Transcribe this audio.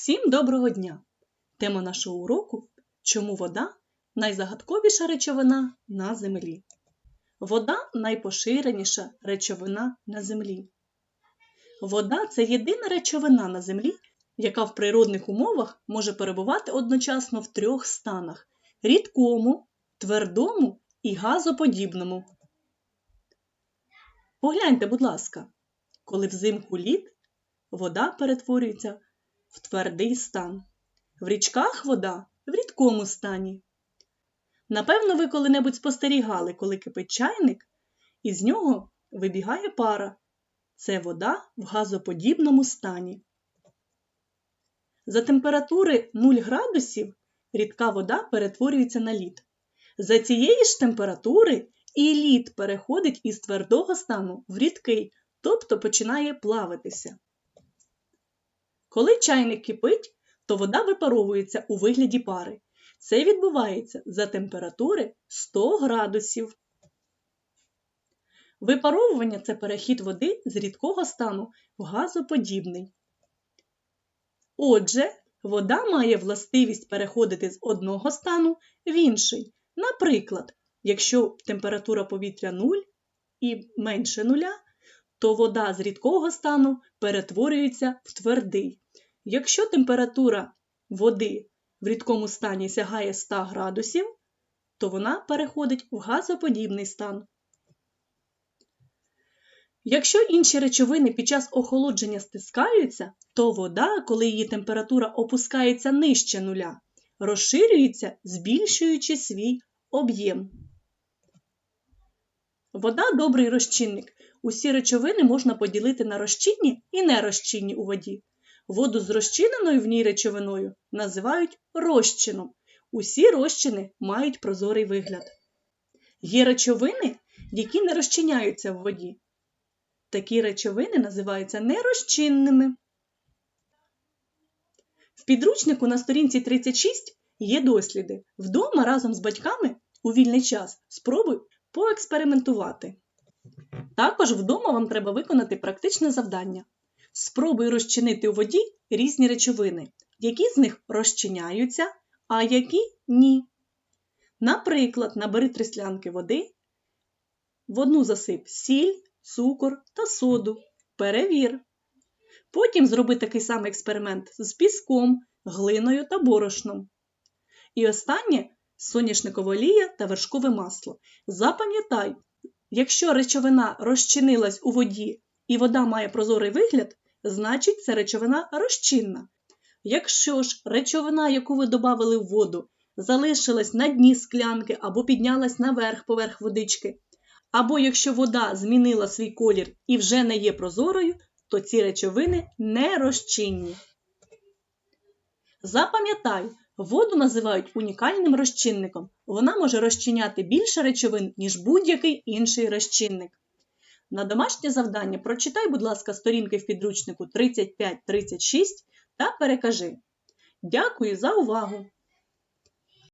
Всім доброго дня! Тема нашого уроку Чому вода найзагадковіша речовина на землі. Вода найпоширеніша речовина на землі. Вода це єдина речовина на землі, яка в природних умовах може перебувати одночасно в трьох станах рідкому, твердому і газоподібному. Погляньте, будь ласка, коли взимку лід, вода перетворюється в твердий стан. В річках вода в рідкому стані. Напевно, ви коли-небудь спостерігали, коли кипить чайник, і з нього вибігає пара. Це вода в газоподібному стані. За температури 0 градусів рідка вода перетворюється на лід. За цієї ж температури і лід переходить із твердого стану в рідкий, тобто починає плавитися. Коли чайник кипить, то вода випаровується у вигляді пари. Це відбувається за температури 100 градусів. Випаровування це перехід води з рідкого стану в газоподібний. Отже, вода має властивість переходити з одного стану в інший. Наприклад, якщо температура повітря 0 і менше нуля, то вода з рідкого стану перетворюється в твердий. Якщо температура води в рідкому стані сягає 100 градусів, то вона переходить в газоподібний стан. Якщо інші речовини під час охолодження стискаються, то вода, коли її температура опускається нижче нуля, розширюється, збільшуючи свій об'єм. Вода добрий розчинник. Усі речовини можна поділити на розчинні і нерозчинні у воді. Воду з розчиненою в ній речовиною називають розчином. Усі розчини мають прозорий вигляд. Є речовини, які не розчиняються в воді. Такі речовини називаються нерозчинними. В підручнику на сторінці 36 є досліди. Вдома разом з батьками у вільний час спробуй поекспериментувати. Також вдома вам треба виконати практичне завдання. Спробуй розчинити у воді різні речовини, які з них розчиняються, а які ні. Наприклад, набери три склянки води, в одну засип сіль, цукор та соду. Перевір. Потім зроби такий самий експеримент з піском, глиною та борошном. І останнє соняшникова олія та вершкове масло. Запам'ятай, якщо речовина розчинилась у воді і вода має прозорий вигляд, значить це речовина розчинна. Якщо ж речовина, яку ви додали в воду, залишилась на дні склянки або піднялась наверх поверх водички, або якщо вода змінила свій колір і вже не є прозорою, то ці речовини не розчинні. Запам'ятай, воду називають унікальним розчинником. Вона може розчиняти більше речовин, ніж будь-який інший розчинник. На домашнє завдання прочитай, будь ласка, сторінки в підручнику 35-36 та перекажи. Дякую за увагу!